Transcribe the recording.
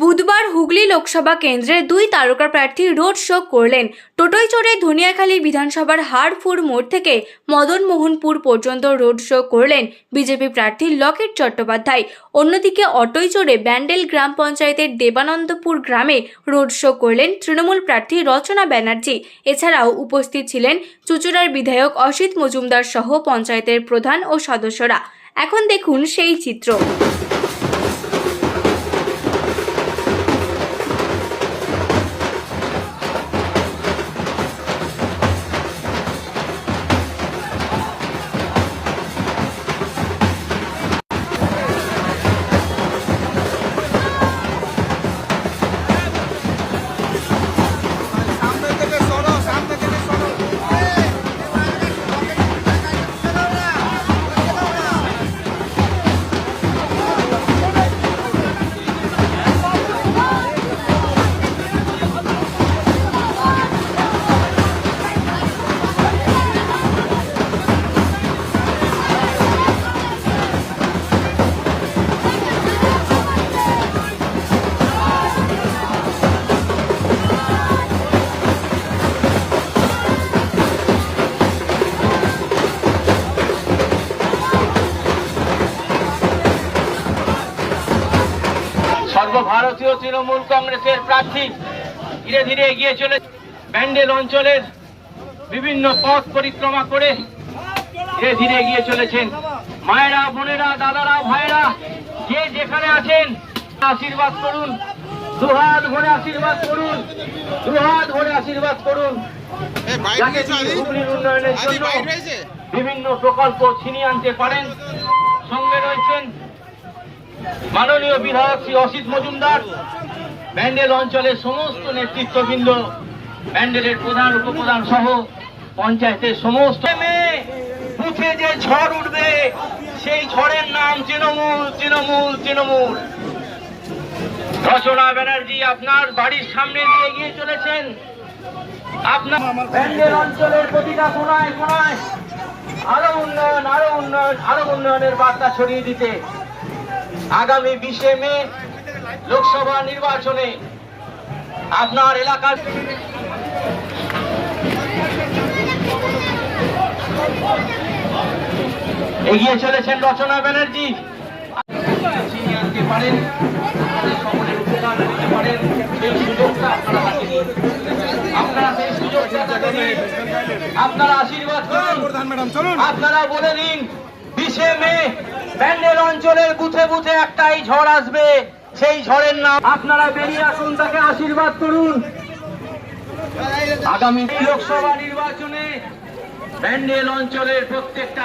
বুধবার হুগলি লোকসভা কেন্দ্রে দুই তারকা প্রার্থী রোড শো করলেন। টোটোই চড়ে ধনিয়াখালী বিধানসভার হারপুর মোড় থেকে মদন মোহনপুর পর্যন্ত রোড শো করলেন বিজেপি প্রার্থী লকেট চট্টোপাধ্যায়। অন্যদিকে অটোই চড়ে ব্যান্ডেল গ্রাম পঞ্চায়েতের দেবানন্দপুর গ্রামে রোড শো করলেন তৃণমূল প্রার্থী রচনা ব্যানার্জি। এছাড়াও উপস্থিত ছিলেন চুচুড়ার বিধায়ক অসিত মজুমদার সহ পঞ্চায়েতের প্রধান ও সদস্যরা। এখন দেখুন সেই চিত্র। সর্বভারতীয় তৃণমূল কংগ্রেসের প্রার্থী ধীরে ধীরে এগিয়ে চলে ব্যান্ডেল অঞ্চলের বিভিন্ন পথ পরিক্রমা করে ধীরে ধীরে এগিয়ে চলেছেন। মায়েরা বোনেরা দাদারা ভাইরা যে যেখানে আছেন আশীর্বাদ করুন। দুহাত ভরে আশীর্বাদ করুন। দুহাত ভরে আশীর্বাদ করুন। হুগলির উন্নয়নের জন্য বিভিন্ন প্রকল্প ছিনিয়ে আনতে পারেন। সঙ্গে রয়েছেন মাননীয় বিধায়ক শ্রী অসিত মজুমদার, ব্যান্ডেল অঞ্চলের সমস্ত নেতৃত্ববৃন্দ, ব্যান্ডেলের প্রধান, উপপ্রধান সহ পঞ্চায়েতের সমস্ত বুথে যে ঝড় উঠবে, সেই ঝড়ের নাম তৃণমূল তৃণমূল তৃণমূল। রচনা ব্যানার্জি আপনার বাড়ির সামনে দিয়ে এগিয়ে চলেছেন। আপনার ব্যান্ডেল অঞ্চলের প্রতিটা কোনায় কোনায় আরও উন্নয়ন আরও উন্নয়ন, আরও উন্নয়নের বার্তা ছড়িয়ে দিতে আগামী বিশে মে লোকসভা নির্বাচনে আপনার এলাকার এগিয়ে চলেছেন রচনা ব্যানার্জি আনতে পারেন সকলের উপকার করতে পারেন সেই সুযোগটা আপনারা হাতে নিন। আপনারা সেই সুযোগটা হাতে নিন। আপনারা আশীর্বাদ করুন আপনারা বলে দিন বিশে মে ব্যান্ডেল অঞ্চলের বুথে বুথে একটাই ঝড় আসবে, সেই ঝড়ের নাম আপনারা বেরিয়ে আসুন, তাকে আশীর্বাদ করুন। আগামী লোকসভা নির্বাচনে ব্যান্ডেল অঞ্চলের প্রত্যেকটা